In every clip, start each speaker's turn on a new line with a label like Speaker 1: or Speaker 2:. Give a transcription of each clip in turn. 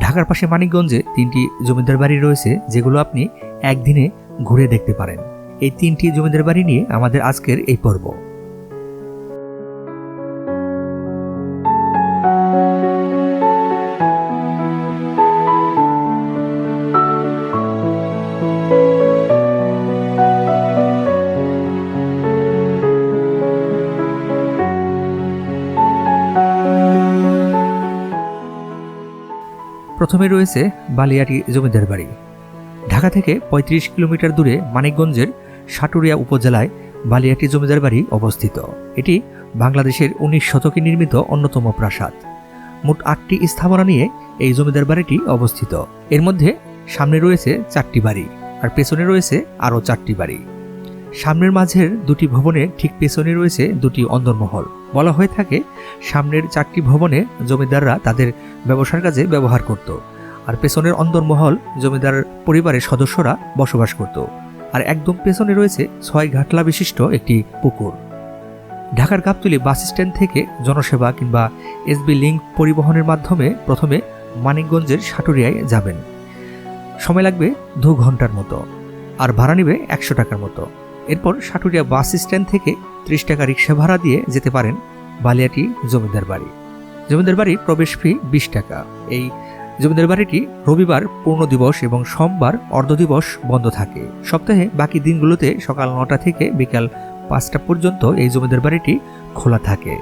Speaker 1: ঢাকার পাশে মানিকগঞ্জে তিনটি জমিদার বাড়ি রয়েছে, যেগুলো আপনি একদিনে ঘুরে দেখতে পারেন। এই তিনটি জমিদার বাড়ি নিয়ে আমাদের আজকের এই পর্ব। প্রথমে রয়েছে বালিয়াটি জমিদার বাড়ি। ঢাকা থেকে ৩৫ কিলোমিটার দূরে মানিকগঞ্জের সাটুরিয়া উপজেলায় বালিয়াটি জমিদার বাড়ি অবস্থিত। এটি বাংলাদেশের উনিশ শতকে নির্মিত অন্যতম প্রাসাদ। মোট আটটি স্থাপনা নিয়ে এই জমিদার বাড়িটি অবস্থিত। এর মধ্যে সামনে রয়েছে চারটি বাড়ি আর পেছনে রয়েছে আরও চারটি বাড়ি। সামনের মাঝের দুটি ভবনে ঠিক পেছনে রয়েছে দুটি অন্দরমহল। বলা হয়ে থাকে, সামনের চারটি ভবনে জমিদাররা তাদের ব্যবসার কাজে ব্যবহার করত, আর পেছনের অন্দরমহল জমিদার পরিবারের সদস্যরা বসবাস করত। আর একদম পেছনে রয়েছে ছয় ঘাটলা বিশিষ্ট একটি পুকুর। ঢাকার গাবতলী বাস স্ট্যান্ড থেকে জনসেবা কিংবা এসবি লিঙ্ক পরিবহনের মাধ্যমে প্রথমে মানিকগঞ্জের সাটুরিয়ায় যাবেন। সময় লাগবে দু ঘণ্টার মতো, আর ভাড়া নেবে একশো টাকার মতো। এরপর সাটুরিয়া বাস স্ট্যান্ড থেকে ত্রিশ টাকা রিক্সা ভাড়া দিয়ে যেতে পারেন বালিয়াটি জমিদার বাড়ি। জমিদার বাড়ির প্রবেশ ফি বিশ টাকা। এই জমিদার বাড়িটি রবিবার পূর্ণ দিবস এবং সোমবার অর্ধ দিবস বন্ধ থাকে। সপ্তাহে বাকি দিনগুলোতে সকাল নটা থেকে বিকাল পাঁচটা পর্যন্ত এই জমিদার বাড়িটি খোলা থাকে।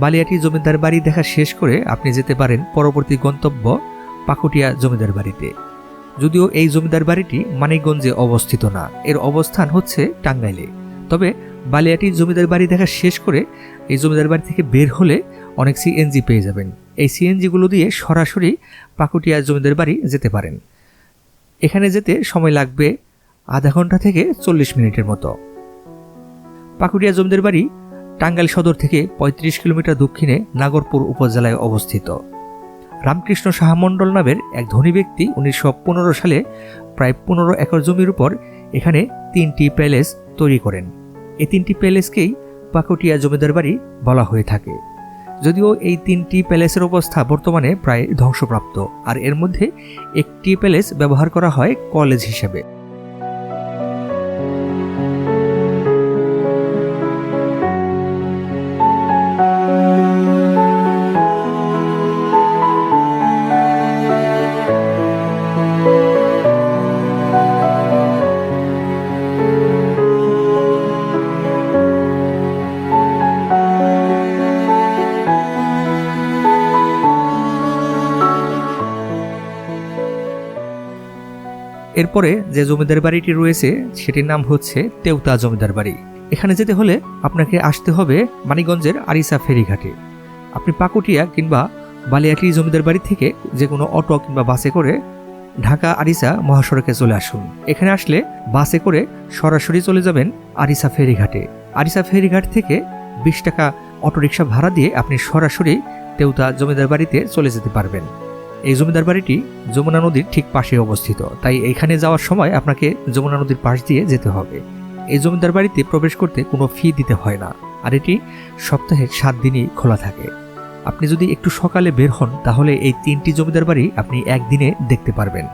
Speaker 1: বালিয়াটি জমিদার বাড়ি দেখা শেষ করে আপনি যেতে পারেন পরবর্তী গন্তব্য পাকুটিয়া জমিদার বাড়িতে। যদিও এই জমিদার বাড়িটি মানিকগঞ্জে অবস্থিত না। এর অবস্থান হচ্ছে টাঙ্গাইলে। তবে বালিয়াটি জমিদার বাড়ি দেখা শেষ করে এই জমিদার বাড়ি থেকে বের হলে অনেক সিএনজি পেয়ে যাবেন। এই সিএনজিগুলো দিয়ে সরাসরি পাকুটিয়া জমিদার বাড়ি যেতে পারেন। এখানে যেতে সময় লাগবে আধা ঘণ্টা থেকে চল্লিশ মিনিটের মতো। পাকুটিয়া জমিদার বাড়ি টাঙ্গাইল সদর থেকে ৩৫ কিলোমিটার দক্ষিণে নাগরপুর উপজেলায় অবস্থিত। রামকৃষ্ণ সাহামণ্ডল নামের এক ধনী ব্যক্তি উনিশশো পনেরো সালে প্রায় পনেরো একর জমির উপর এখানে তিনটি প্যালেস তৈরি করেন। এই তিনটি প্যালেসকেই পাকুটিয়া জমিদার বাড়ি বলা হয়ে থাকে। যদিও এই তিনটি প্যালেসের অবস্থা বর্তমানে প্রায় ধ্বংসপ্রাপ্ত, আর এর মধ্যে একটি প্যালেস ব্যবহার করা হয় কলেজ হিসেবে। এরপরে যে জমিদার বাড়িটি রয়েছে, সেটির নাম হচ্ছে তেউতা জমিদার বাড়ি। এখানে যেতে হলে আপনাকে আসতে হবে মানিকগঞ্জের আরিসা ফেরিঘাটে। আপনি পাকুটিয়া কিংবা বালিয়াটি জমিদার বাড়ি থেকে যে কোনো অটো কিংবা বাসে করে ঢাকা আরিসা মহাসড়কে চলে আসুন। এখানে আসলে বাসে করে সরাসরি চলে যাবেন আরিসা ফেরিঘাটে। আরিসা ফেরিঘাট থেকে বিশ টাকা অটোরিকশা ভাড়া দিয়ে আপনি সরাসরি তেওতা জমিদার বাড়িতে চলে যেতে পারবেন। এই জমিদার বাড়িটি যমুনা নদীর ঠিক পাশে অবস্থিত। তাই এখানে যাওয়ার সময় আপনাকে যমুনা নদীর পাশ দিয়ে যেতে হবে। এই জমিদার বাড়িতে প্রবেশ করতে কোনো ফি দিতে হয় না। আর এটি সপ্তাহে সাত দিনই খোলা থাকে। আপনি যদি একটু সকালে বের হন, তাহলে এই তিনটি জমিদার বাড়ি আপনি একদিনে দেখতে পারবেন।